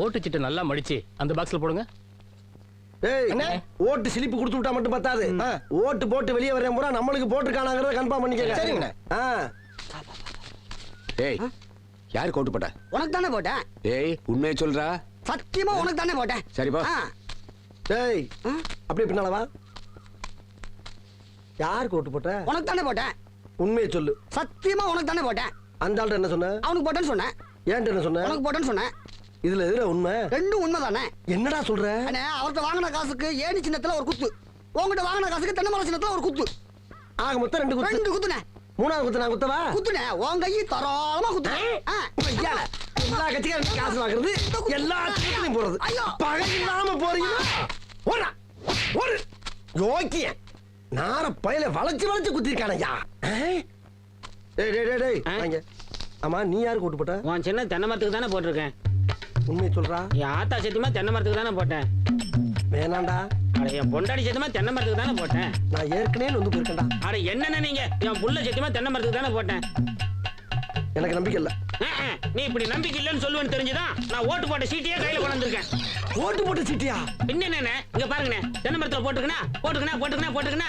ஓட்டுச்சிட்டு நல்லா மடிச்சு அந்த பாக்ஸ்ல போடுங்க. ஏய் ஓட்டு சிலிப்பு கொடுத்து விட்டா மட்டும் பத்தாது. ஓட்டு போட்டு வெளியே வரேன் பூரா நம்மளுக்கு போட்டுருக்கானாங்கிறத கன்ஃபார்ம் பண்ணிக்கங்க. சரிங்கண்ணே. ஏய் யாரு கோட்டு போட்ட? உனக்கு தானே போட்டேன். ஏய் உண்மையை சொல்றா. சத்தியமா உனக்கு தானே போட்டேன். சரிப்பா டேய் அப்படியே பின்னால வா. யாருக்கு ஓட்டு போட்ட? உனக்கு தானே போட்டேன். உண்மையை சொல்லு. சத்தியமா உனக்கு தானே போட்டேன். அந்த ஆள்கிட்ட என்ன சொன்ன? அவனுக்கு போட்டேன்னு சொன்னேன். ஏன்ட்ட என்ன சொன்ன? உனக்கு போட்டேன்னு சொன்னேன். இதுல எதுல உண்மை? ரெண்டும் உண்மைதானே? என்னடா சொல்ற? அண்ணே அவர்கிட்ட வாங்கின காசுக்கு ஏணி சின்னத்துல ஒரு குத்து. உங்ககிட்ட வாங்கின காசுக்கு தென்னை மரம் சின்னத்துல ஒரு குத்து. ஆக மொத்தம் ரெண்டு குத்து. ரெண்டு குத்துனே மூணாவது குத்து நான் குத்தவா? குத்துனே உன் கையை தாராளமா குத்துனேன் எல்லா கட்சிக்காரும் காசு வாங்குறது எல்லா கட்சிகளையும் போறது ஐயோ. பகை இல்லாம போறீங்களா? ஓடா. ஒரு யோக்கிய. நார பயில வளைச்சு வளைச்சு குத்திருக்கான ஐயா டேய் டேய் டேய் ஆமா நீ யாருக்கு ஓட்டு போட்ட? உன் சின்ன தென்னை மரத்துக்கு தானே போட்டிருக்கேன். உண்மையை சொல்றா? என் ஆத்தா சத்தியமா தென்னை மரத்துக்கு தானே போட்டேன். வேணாண்டா. அட என் பொண்டாடி சத்தியமா தென்னை மரத்துக்கு தானே போட்டேன். நான் ஏற்கனவே வந்து போயிருக்கேன்டா. அட என்னென்ன நீங்க? என் புள்ள சத்தியமா தென்னை மரத்துக்கு தானே போட்டேன். எனக்கு நம்பிக்கை இல்ல. நீ இப்படி நம்பிக்கை இல்லைன்னு சொல்லுவேன்னு தெரிஞ்சுதான் நான் ஓட்டு போட்ட சீட்டையே கையில கொண்டு வந்திருக்கேன். ஓட்டு போட்டு சீட்டியா? பின்ன இங்க பாருங்கண்ணே. தென்னை மரத்துல போட்டுக்கணா போட்டுக்கணா போட்டுக்கணா போட்டுக்கணா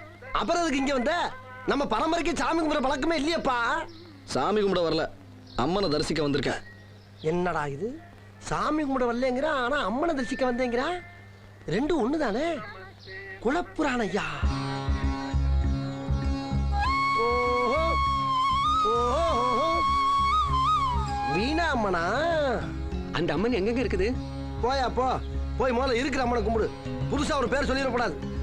அப்புறம் அதுக்கு இங்க வந்த? நம்ம பரம்பரைக்கு சாமி கும்பிட பழக்கமே இல்லையப்பா. சாமி கும்பிட வரல. அம்மனை தரிசிக்க வந்திருக்கேன். என்னடா இது? சாமி கும்பிட வரலங்கிறான் ஆனா அம்மனை தரிசிக்க வந்தேங்கிறான் ரெண்டும் ஒண்ணுதானே? குலப்புராண ஐயா. வீணா அம்மனா அந்த அம்மன் எங்கெங்க இருக்குது? போயா போ. போய் முதல்ல இருக்கிற அம்மனை கும்பிடு. புதுசா ஒரு பேர் சொல்லிடக்கூடாது.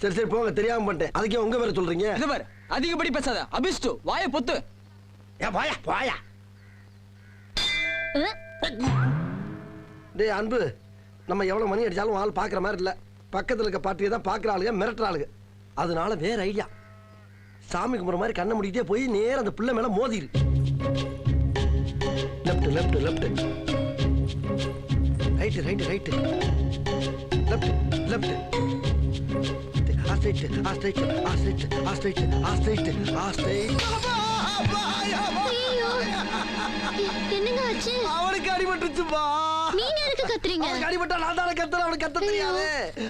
சரி சரி போங்க. தெரியாம பண்ணிட்டேன். அதுக்கே உங்க பேரை சொல்றீங்க? இது பாரு அதிகப்படி பேசாத. அபிஷ்டு வாய பொத்து. ஏ போயா போயா டேய் அன்பு நம்ம எவ்வளவு மணி அடிச்சாலும் ஆள் பாக்குற மாதிரி இல்ல. பக்கத்துல இருக்க பாட்டியை தான் பாக்குற ஆளுங்க மிரட்டுற ஆளுங்க. அதனால வேற ஐடியா சாமி கும்பிட்ற மாதிரி கண்ணை முடிக்கிட்டே போய் நேரா அந்த பிள்ளை மேல மோதிரு. Left left left right right right left left astride astride astride astride astride astride என்னங்க ஆச்சு? அவனுக்கு அடிபட்டுச்சுப்பா. நீங்க எதுக்கு கத்துறீங்க? அவனுக்கு அடிபட்டா நான் தானே கத்துறேன் அவனுக்கு கத்த தெரியாது.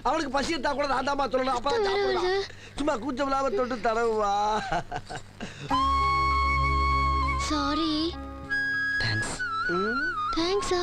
அவனுக்கு பசி எடுத்தா கூட நான் தாமா சொல்லணும். அப்பா சாப்பிடலாம். சும்மா கூச்சம் இல்லாம தொட்டு தடவுவா. சாரி ம், தேங்க்ஸா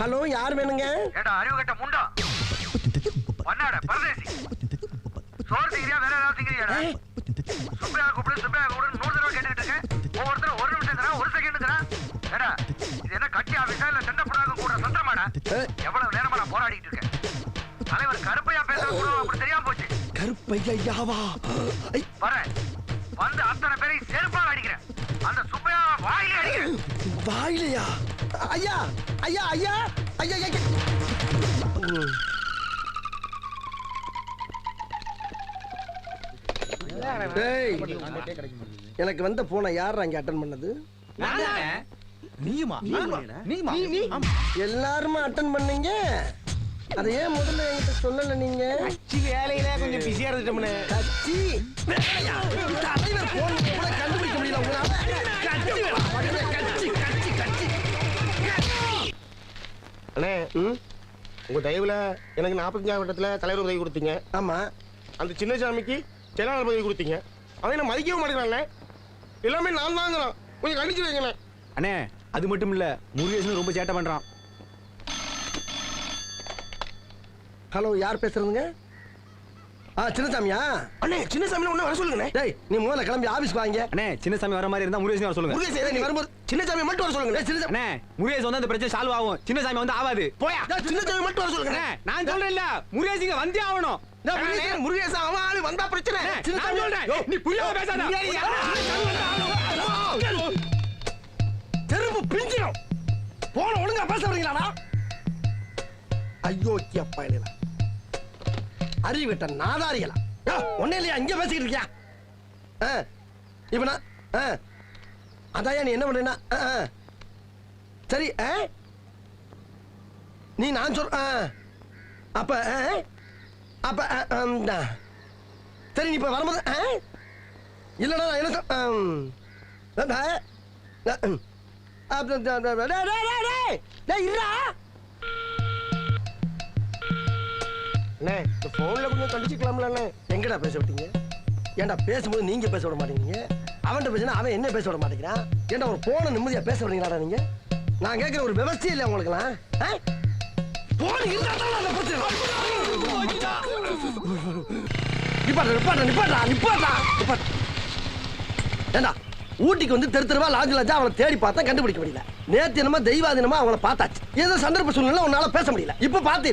ஹலோ யார் வேணுங்க? ஏடா அறிவு கட்ட முண்டா. பண்ணாட பரதேசி. சோறு திங்கிறியா வேற ஏதாவது திங்கிறியாடா? சுப்பையா கூப்பிடு சுப்பையா கூப்பிடு நூறு தடவை கேட்டுக்கிட்டு இருக்கேன். ஒவ்வொருத்தரும் ஒரு நிமிஷம் தரா ஒரு செகண்ட் தரா ஏடா இது என்ன கட்சி ஆபீஸா இல்ல சண்டை புடாக கூட சந்திரமாடா? எவ்வளவு நேரமா நான் போராடிட்டு இருக்கேன். தலைவர் கருப்பையா பேசுறது கூட அப்படி தெரியாம போச்சு. கருப்பையாவா ஐ, வரேன். வந்து அத்தனை பேரையும் செருப்பால் அடிக்கிறேன். அந்த சுப்பையா வாயிலே அடிக்கிறேன். வாயிலையா? ஐயா ஐயா ஐயா ஐயா ஐயா. எனக்கு வந்த போனை யார் அங்க அட்டன் பண்ணது? நீயுமா? நீயுமா? எல்லாருமே அட்டன் பண்ணீங்க? அதை ஏன் முதல்ல என்கிட்ட சொல்லல நீங்க? வேலையில கொஞ்சம் பிஸியா இருந்துட்டோம்னே. கட்சி? வேலையா? தலைவர் போன் கூட கண்டுபிடிக்க முடியல உங்களால. கட்சி. கட்சி கட்சி கட்சி அண்ணே ம்? உங்க தயவுல எனக்கு நாற்பத்தஞ்சாம் வட்டத்துல தலைவர் உதவி கொடுத்தீங்க. ஆமா. அந்த சின்னசாமிக்கு செயலாளர் பதவி கொடுத்தீங்க. அவன் என்ன மதிக்கவே மாட்டேங்கிறான்ல எல்லாமே நான் தாங்கிறான். கொஞ்சம் கண்டிச்சு வைங்கண்ணே அண்ணே அது மட்டும் இல்ல முருகேசன் ரொம்ப சேட்டை பண்றான். ஹலோ யார் பேசுறதுங்க? ஆ சின்னசாமியா? அண்ணே சின்னசாமி ஒண்ணு வர சொல்லுங்கண்ணே. டேய் நீ முதல்ல கிளம்பி ஆபீஸ்க்கு வாங்க. அண்ணே சின்னசாமி வர மாதிரி இருந்தா முருகேசன் வர சொல்லுங்க. முருகேசன் நீ வரும்போது சின்னசாமி மட்டும் வர சொல்லுங்க டேய், சின்னசாமி அண்ணே முருகேசன் வந்து அந்த பிரச்சனை சால்வ் ஆகும். சின்னசாமி வந்து ஆகாது போயா. டேய், சின்னசாமி மட்டும் வர சொல்லுங்க அண்ணே நான் சொல்றேன்ல முருகேசிங்க வந்தே ஆகணும். டேய், முருகேசன், முருகேசன் அவன் ஆளு வந்தா பிரச்சனை. நான் சொல்றேன். நீ புரியாம பேசாத. பிஞ்சிடும். போன ஒழுங்கா பேச வரீங்களாடா ஐயோ அப்பா இல்லையா அறிவிட்ட நாதாரிகளா ஒன்னே இல்லையா இங்க பேசிக்கிட்டு இருக்கியா ஆ, இப்ப நான் ஆ, அதாயா நீ என்ன பண்ணா சரி ஆ? நீ நான் சொல் ஆ. அப்ப ஆ? அப்ப ஆ, சரி நீ இப்ப வரும்போது ஆ? இல்லடா நான் என்ன சொல் ஆம். இருடா. அண்ணே இந்த போன்ல கொஞ்சம் கண்டிச்சுக்கலாம்ல எங்கடா பேச விட்டீங்க? ஏன்டா பேசும்போது நீங்கள் பேச விட மாட்டேங்கிறீங்க? அவன்கிட்ட பேசினா அவன் என்ன பேச விட மாட்டேங்கிறான்? ஏன்டா ஒரு ஃபோனை நிம்மதியாக பேச விடுறீங்களாடா நீங்கள் நான் கேட்குற ஒரு விவசாயம் இல்லை உங்களுக்குலாம் போன் இருந்தா தான் அந்த பிரச்சனை. நிப்பாட்டா நிப்பாட்டா நிப்பாட்டா நிப்பாட்டா நிப்பாட்டா. ஏண்டா ஊட்டிக்கு வந்து தெரு தெருவா லாஜ் லாஜா அவளை தேடி பார்த்தா கண்டுபிடிக்க முடியல. நேத்து என்னமோ தெய்வாதீனமா அவளை பார்த்தாச்சு. ஏதோ சந்தர்ப்ப சூழ்நிலை உன்னால பேச முடியல. இப்ப பார்த்து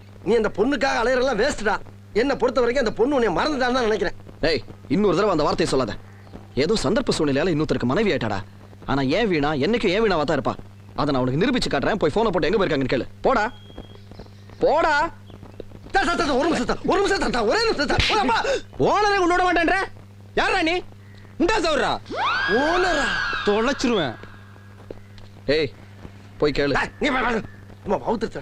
நீ அந்த பொண்ணுக்காக அலையறெல்லாம் வேஸ்ட்டா என்ன பொறுத்த வரைக்கும் அந்த பொண்ணு உன்னை மறந்துட்டான்னு தான் நினைக்கிறேன். டேய் இன்னொரு தடவை அந்த வார்த்தையை சொல்லாத. ஏதோ சந்தர்ப்ப சூழ்நிலையால இன்னொருத்தருக்கு மனைவி ஆயிட்டாடா. ஆனா ஏன் வீணா என்னைக்கும் ஏன் வீணாவா தான் இருப்பா. அதை நான் உனக்கு நிரூபிச்சு காட்டுறேன். போய் போனை போட்டு எங்க போயிருக்காங்கன்னு கேளு. போடா. போடா. ஒரு நிமிஷம் ஒரு நிமிஷம் ஒரே நிமிஷம். ஓனரே உன்னோட மாட்டேன்ற. யாரா நீ? இந்த சௌரா ஓனரா? தொலைச்சிருவேன். ஏய் போய் கேளு. நீ வா. அம்மா, வவுத்துருச்சு.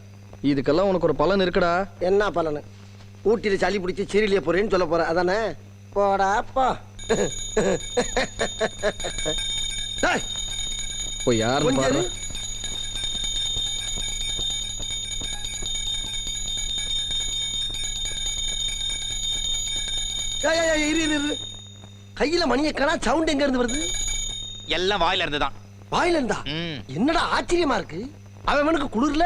இதுக்கெல்லாம் உனக்கு ஒரு பலன் இருக்குடா. என்ன பலனு? ஊட்டியில சளி பிடிச்சி சிறிலிய போறேன்னு சொல்ல போற அதானே? போடா போ. போய் கொஞ்சம் பாரு. கையில மணியை காணா சவுண்ட் எங்க இருந்து வருது? எல்லாம் வாயில இருந்து தான் வாயில இருந்தா? என்னடா ஆச்சரியமா இருக்கு? அவனுக்கு குளிர்ல?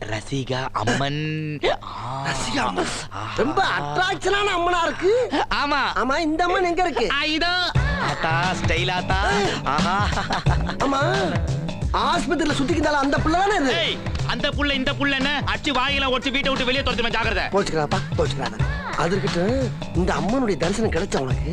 ரசிகா அம்மன். ரசிகா அம்மன். ரொம்ப அட்ராக்ஷனான அம்மனா இருக்கு. ஆமா. ஆமா இந்த அம்மன் எங்க இருக்கு? இதோ. ஆத்தா ஸ்டைல் ஆத்தா ஆஹா. ஆமா. ஆஸ்பத்திரியில சுத்திக்கிட்டால அந்த பிள்ளை தானே இது? அந்த புள்ள இந்த புள்ள என்ன? அடிச்சு வாயில ஒடிச்சு வீட்டை விட்டு வெளியே துரத்துமே ஜாக்கிரதை. போச்சுக்கிறாப்பா போச்சுக்கிறாத அதுக்கிட்ட இந்த அம்மனுடைய தரிசனம் கிடைச்ச உனக்கு?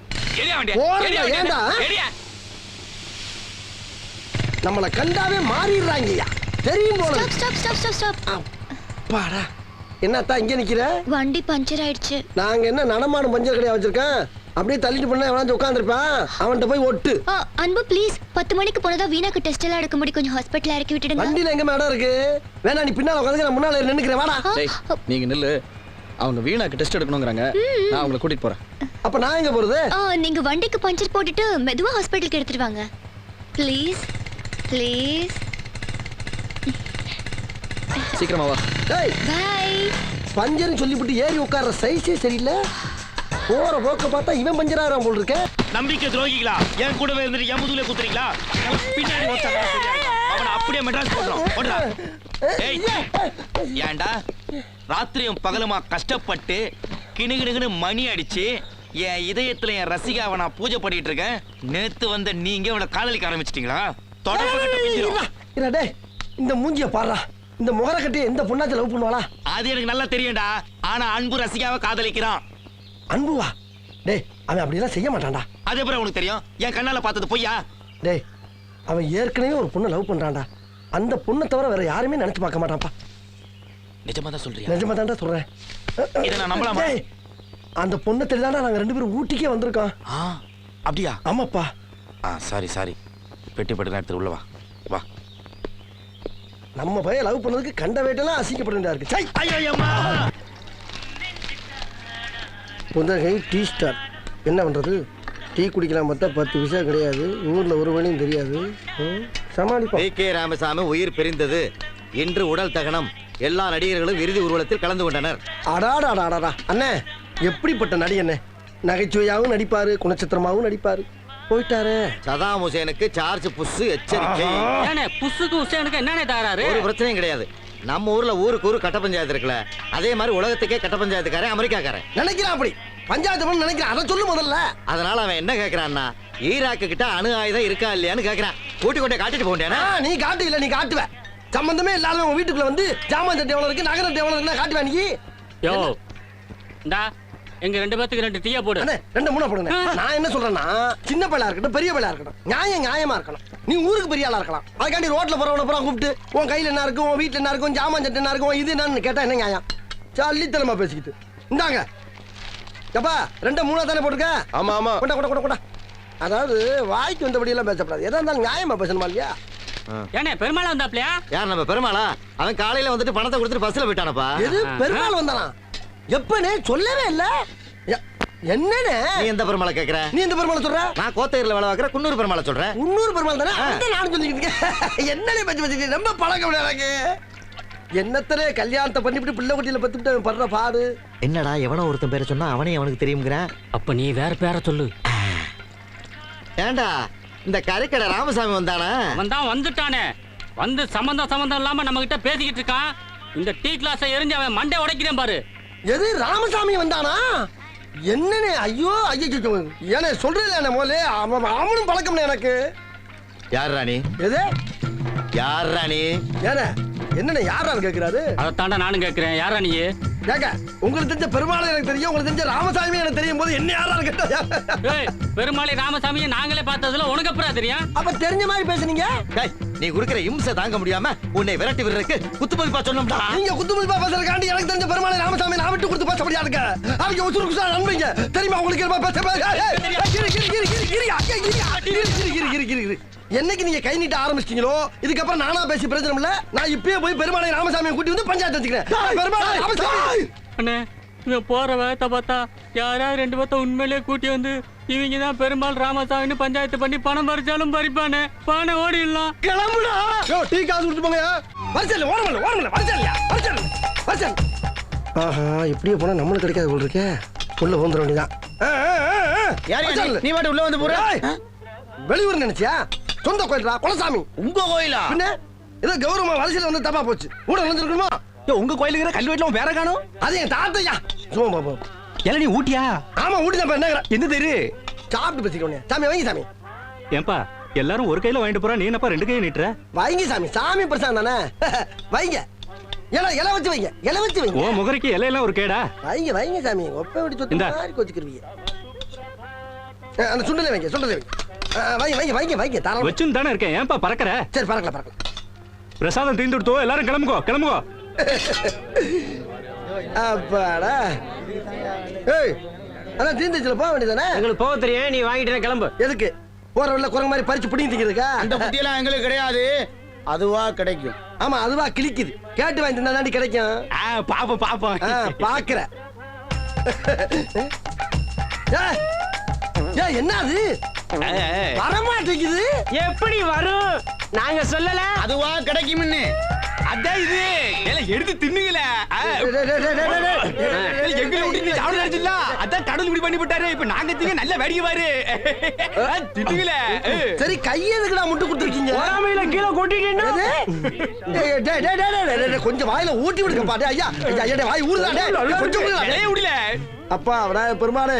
நம்மள கண்டாவே மாறிடுறாங்கய்யா. தெரியும் போல stop stop stop stop stop அப்பாடா. என்னத்தா இங்க நிக்கிற? வண்டி பஞ்சர் ஆயிடுச்சு. நாங்க என்ன நடமாடும் பஞ்சர் கடையா வச்சிருக்கேன்? அப்படியே தள்ளிட்டு பண்ண எவனாச்சும் உட்காந்துருப்பான் அவன்கிட்ட போய் ஒட்டு. அன்பு ப்ளீஸ் பத்து மணிக்கு போனதா வீணாக்கு டெஸ்ட் எல்லாம் எடுக்க முடியும் கொஞ்சம் ஹாஸ்பிட்டல் இறக்கி விட்டுடுங்க. வண்டியில எங்க மேடம் இருக்கு? வேணா நீ பின்னால உட்காந்து நான் முன்னால நின்னுக்கிறேன். வாடா. நீங்க நில்லு. அவங்க வீணாக்கு டெஸ்ட் எடுக்கணுங்கிறாங்க. நான் அவங்கள கூட்டிட்டு போறேன். அப்ப நான் எங்க போறது? ஆ, நீங்க வண்டிக்கு பஞ்சர் போட்டுட்டு மெதுவா ஹாஸ்பிட்டலுக்கு எடுத்துட்டு வாங்க. ப்ளீஸ் ப்ளீஸ் சீக்கிரமா வா. டேய் பை பஞ்சர்னு சொல்லிவிட்டு ஏறி உட்கார்ற சைஸே சரியில்லை. போற போக்க பார்த்தா இவன் பஞ்சர் ஆகிறான் போல் இருக்க. நம்பிக்கை துரோகிகளா? என் கூடவே இருந்துட்டு என் முதுகுல குத்துறீங்களா? பின்னாடி அவனை அப்படியே மெட்ராஸ் போடுறோம் போடுறா ஏய் ஏன்டா? ராத்திரியும் பகலுமா கஷ்டப்பட்டு கிணுகிணுகினு மணி அடிச்சு என் இதயத்துல என் ரசிகாவை நான் பூஜை பண்ணிட்டு இருக்கேன். நேத்து வந்த நீங்க அவளை காதலிக்க ஆரம்பிச்சிட்டீங்களா? தொடர்பு இந்த மூஞ்சிய பாடுறா. இந்த முகர கட்டி எந்த பொண்ணாச்சும் லவ் பண்ணுவாளா? அது எனக்கு நல்லா தெரியும்டா. ஆனா அன்பு ரசிகாவை காதலிக்கிறான். அன்புவா? டேய் அவன் அப்படியெல்லாம் செய்ய மாட்டான்டா. அது எப்படி உனக்கு தெரியும்? என் கண்ணால பார்த்தது பொய்யா? டேய் அவன் ஏற்கனவே ஒரு பொண்ணை லவ் பண்றான்டா. அந்த பொண்ணை தவிர வேற யாருமே நினைச்சு பார்க்க மாட்டான்ப்பா. நிஜமா தான் சொல்றியா? நிஜமா தான்டா சொல்றேன். இதை நான் நம்பலாமா? டேய், அந்த பொண்ணை தெரியாதா நாங்க ரெண்டு பேரும் ஊட்டிக்கே வந்திருக்கோம். ஆ அப்படியா? ஆமாப்பா. ஆ சாரி சாரி. பெட்டி பட்டு எடுத்து உள்ள வா. வா. நம்ம பையன் லவ் பண்ணதுக்கு கண்ட வேட்டெல்லாம் அசிங்கப்பட வேண்டியதா இருக்கு. சை. ஐயோ அம்மா புதகை டீ ஸ்டார். என்ன பண்றது? டீ குடிக்கலாம் பார்த்தா பத்து விசா கிடையாது. ஊர்ல ஒரு வழியும் தெரியாது சமாளிப்போம். கே ராமசாமி உயிர் பிரிந்தது. இன்று உடல் தகனம். எல்லா நடிகர்களும் இறுதி ஊர்வலத்தில் கலந்து கொண்டனர். அடாடாடாடாடா. அண்ணே எப்படிப்பட்ட நடி அண்ணே? நகைச்சுவையாகவும் நடிப்பாரு குணச்சித்திரமாகவும் நடிப்பாரு. போயிட்டாரே. சதாம் ஹுசேனுக்கு சார்ஜ் புஷ் எச்சரிக்கை. ஏனே புசுக்கு உசேனுக்கு என்னனே தகராறு? ஒரு பிரச்சனையும் கிடையாது. நம்ம ஊர்ல ஊருக்கு ஊரு கட்ட பஞ்சாயத்து இருக்குல்ல. அதே மாதிரி உலகத்துக்கே கட்ட பஞ்சாயத்துக்காரன் அமெரிக்காக்காரன். நினைக்கிறான் அப்படி. பஞ்சாயத்து பண்ண நினைக்கிறான். அதை சொல்லு முதல்ல. அதனால அவன் என்ன கேக்குறான்னா ஈராக்கு கிட்ட அணு ஆயுதம் இருக்கா இல்லையான்னு கேக்குறான். கூட்டி கொண்டே காட்டிட்டு போண்டேனா நீ காட்டு இல்ல நீ காட்டுவ. சம்பந்தமே இல்லாத உன் வீட்டுக்குள்ள வந்து ஜாமான் சட்டை எவ்வளவு இருக்கு நகர எவ்வளவு இருக்குன்னா காட்டுவ நீ. யோ இந்தா எங்க ரெண்டு பேத்துக்கு ரெண்டு டீயா போடு. அண்ணே ரெண்டு மூணா போடுங்க நான் என்ன சொல்றேன்னா சின்ன பையலா இருக்கட்டும் பெரிய பையலா இருக்கட்டும் நியாயம் நியாயமா இருக்கணும். நீ ஊருக்கு பெரிய ஆளா இருக்கலாம். அதுக்காண்டி ரோட்ல போறவன பூரா கூப்பிட்டு உன் கையில என்ன இருக்கும் உன் வீட்டுல என்ன இருக்கும் ஜாமான் சட்டை என்ன இருக்கும் இது என்னன்னு கேட்டா என்ன நியாயம்? சல்லித்தனமா பேசிக்கிட்டு. இந்தாங்க எப்பா ரெண்டு மூணா தானே போட்டுக்க ஆமா ஆமா. கொண்டா கொண்டா கொண்டா கொண்டா. அதாவது வாய்க்கு வந்தபடி எல்லாம் பேசக்கூடாது எதா இருந்தாலும் நியாயமா பேசணுமா இல்லையா? ஏனே பெருமாள் வந்தாப்லையா? யார் நம்ம பெருமாளா? அவன் காலையில வந்துட்டு பணத்தை கொடுத்துட்டு பஸ்ல போயிட்டானப்பா. எது? பெருமாள் வந்தானா? எப்பனே சொல்லவே இல்ல. எ- என்னண்ணே நீ எந்த பெருமாளை கேக்குற? நீ எந்த பெருமாளை சொல்ற? நான் கோத்தகிரில வேலை பார்க்குற குன்னூர் பெருமாளை சொல்றேன். முன்னூறு பெருமாள் தானே? நானும் சொல்லிக்கிட்டு இருக்கேன் என்னனே பச்சு பச்சு ரொம்ப பழக்கம் எனக்கு. என்னத்தனே கல்யாணத்தை பண்ணிவிட்டு பிள்ளை குட்டியில பத்துட்டு அவன் படுற பாடு? என்னடா எவனோ ஒருத்தன் பேரை சொன்னா அவனே அவனுக்கு தெரியுங்கிறான் அப்ப நீ வேற பேரை சொல்லு. ஏண்டா இந்த கறிக்கடை ராமசாமி வந்தானா? அவன் தான் வந்துட்டானே. வந்து சம்பந்தம் சம்பந்தம் இல்லாம நம்ம கிட்ட பேசிக்கிட்டு இருக்கான். இந்த டீ கிளாஸை எரிஞ்சு அவன் மண்டை உடைக்கிறேன் பாரு. எது ராமசாமி வந்தானா? என்னனே ஐயோ ஐயோ ஏனே சொல்றேன் என்ன முதல்ல அவன் அவனும் பழக்கம்னே எனக்கு. யார் ராணி? எது? யார் ராணி ஏனே என்னண்ணே யாரான்னு கேக்குறாரு அதைத்தாண்டா நானும் கேட்கிறேன் யாரா நீ கேக்க உங்களுக்கு தெரிஞ்ச பெருமாள் எனக்கு தெரியும் உங்களுக்கு தெரிஞ்ச ராமசாமி எனக்கு தெரியும் போது என்ன யாரான்னு கேட்டா பெருமாளை ராமசாமியை நாங்களே பார்த்ததுல உனக்கு அப்புறம் தெரியும் அப்ப தெரிஞ்ச மாதிரி பேசுனீங்க நீ குடுக்கிற இம்சை தாங்க முடியாம உன்னை விரட்டி விடுறதுக்கு குத்து மதிப்பா சொன்னோம்டா நீங்க குத்து மதிப்பா பேசுறதுக்காண்டி எனக்கு தெரிஞ்ச பெருமாளை ராமசாமி நான் விட்டு கொடுத்து பேச முடியாது அவங்க உசுறு குசா நம்புங்க தெரியுமா உங்களுக்கு என்ன பேச என்னைக்கு நீங்க கை நீட்ட ஆரம்பிச்சிட்டீங்களோ? இதுக்கப்புறம் நானா பேசி பிரச்சனை இல்ல. நான் இப்பயே போய் பெருமாளை ராமசாமியை கூட்டி வந்து பஞ்சாயத்து வச்சுக்கிறேன். பெருமாளை ராமசாமி. அண்ணே இவன் போற வேகத்தை பார்த்தா யாராவது ரெண்டு பேர்த்த உண்மையிலேயே கூட்டி வந்து இவங்க தான் பெருமாள் ராமசாமின்னு பஞ்சாயத்து பண்ணி பணம் பறிச்சாலும் பறிப்பானே. பானை ஓடிடலாம். கிளம்புடா. டீ காசு கொடுத்து போங்க வரிசல் ஓரமல்ல ஓரமல்ல வரிசல் வரிசல் வரிசல் ஆஹா இப்படியே போனா நம்மளுக்கு கிடைக்காது போல் இருக்கே. உள்ள வந்துட வேண்டியதான் நீ வாட்டு உள்ள வந்து போற வெளியூர் நினைச்சியா? சொந்த கோயில்டா குலசாமி. உங்க கோயிலா? பின்ன ஏதோ கௌரவமா வரிசையில வந்து தப்பா போச்சு. கூட நினைஞ்சிருக்கணுமா உங்க கோயிலுக்கு கல்வி வீட்டுல வேற காணும்? அது என் தாத்தையா. சும்மா பாப்போம் இல்ல நீ ஊட்டியா? ஆமா ஊட்டி தான் என்ன எந்த தெரு? சாப்பிட்டு பேசிக்கோங்க சாமி வாங்கி சாமி. ஏன்பா எல்லாரும் ஒரு கையில வாங்கிட்டு போறா நீ என்னப்பா ரெண்டு கையை நீட்டுற? வைங்க சாமி. சாமி பிரசாதம் தானே? வைங்க. இலை இலை வச்சு வைங்க. இலை வச்சு வைங்க. ஓ முகரைக்கு இலையெல்லாம் ஒரு கேடா. வைங்க வைங்க சாமி. ஒப்ப விட்டு சொத்து. மாதிரி கோச்சுக்கிருவீங்க அந்த சுண்டலை வைங்க சுண்டலை வைங்க. வைங்க வைங்க வைங்க வைங்க தாராளமா. வச்சுன்னு தானே இருக்கேன். ஏன்பா பறக்கற? சரி பறக்கல பறக்கல. பிரசாதம் தீர்ந்து கொடுத்தோ எல்லாரும் கிளம்புகோ கிளம்புகோ அப்பாடா. ஏய் அதான் தீந்துச்சுல போக வேண்டியதானே எங்களுக்கு போக தெரியும். நீ வாங்கிட்டு கிளம்பு. எதுக்கு? போற வழியில குரங்கு மாதிரி பறிச்சு பிடிங்கி திங்கிறதுக்கா அந்த புத்தியெல்லாம் எங்களுக்கு கிடையாது. அதுவா கிடைக்கும். ஆமா அதுவா கிழிக்குது. கேட்டு வாங்கி தந்தா தாண்டி கிடைக்கும். பாப்போம் பாப்போம். ஆ, பாக்குற ஏய், ஏய், என்ன அது வரமாட்டேங்குது எப்படி வரும் நாங்க சொல்லல அதுவா கிடைக்கும்னு அதான் இது ஏல எடுத்து தின்னுங்களே எங்களை விட்டு சாப்பிட அதான் கடவுள் இப்படி பண்ணி விட்டாரு இப்ப நாங்க திங்க நல்ல வேடிக்கை பாரு தின்னுங்களே. சரி கையை எதுக்குடா முட்டு கொடுத்துருக்கீங்க பொறாமையில கீழே கொட்டிட்டீங்கன்னா டேய், டேய், டேய், டேய், டேய், டேய், கொஞ்சம் வாயில ஊட்டி விடுங்கப்பா டேய், ஐயா ஐயா, வாய் டேய், கொஞ்சம் விடல அப்பா விநாயக பெருமானே